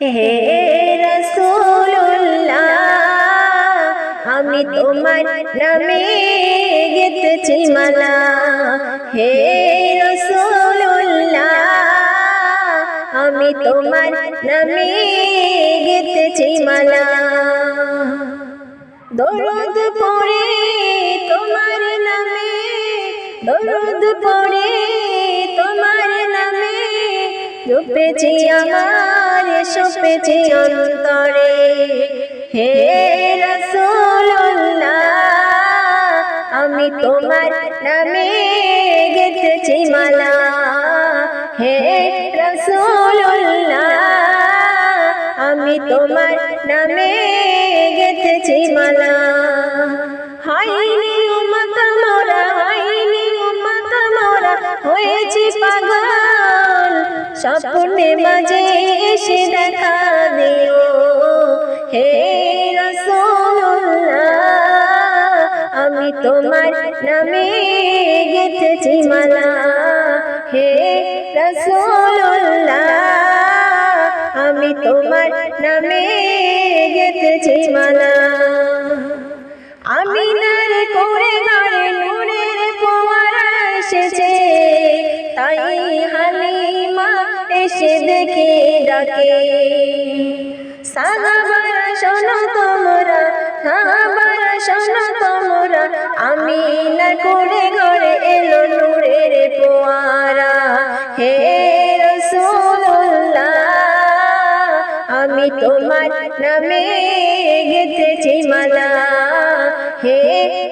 হে রসুল্লাহ আমি তোমার নামে গেতেছি মালা। হে রসুল্লাহ আমি তোমার নামে গেতেছি মালা। দরদ পড়ে তোমার নামে, দরদ পড়ে তোমার নামে ডুবেছি আমার সপেছি অন্তরে। হে রসুল্লাহ আমি তোমার নামে গেতেছি মালা। হে রসুল্লাহ আমি তোমার নামে গেতেছি মালা। হাইনি উম্মত মোরা, হাইনি উম্মত মোরা, হয়েছি পাগল স্বপ্নে মাঝে এসে দেখা দিও। হে আমি তোমার নামে গেতেছি মালা। হে রসুল্লাহ আমি তোমার নামে গেতেছি মালা। আমি এসে দেখে ডাকে। শোনো তোমরা শোনো তোমরা, আমি না করে ঘরে এলো নূরের পোয়ারা। হে আমি তোমার নামে গেতেছি মালা। হে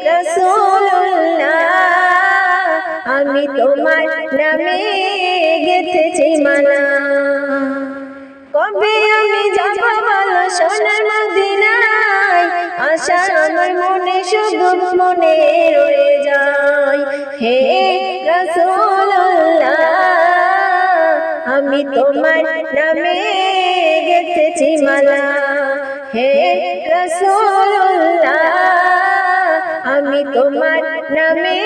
রসুল্লাহ আমি তোমার নামে গেতেছি মালা। মনে রয়ে যায় হে আমি তোমার নামে গেতেছি মালা। হে রসুল্লাহ আমি তোমার নামে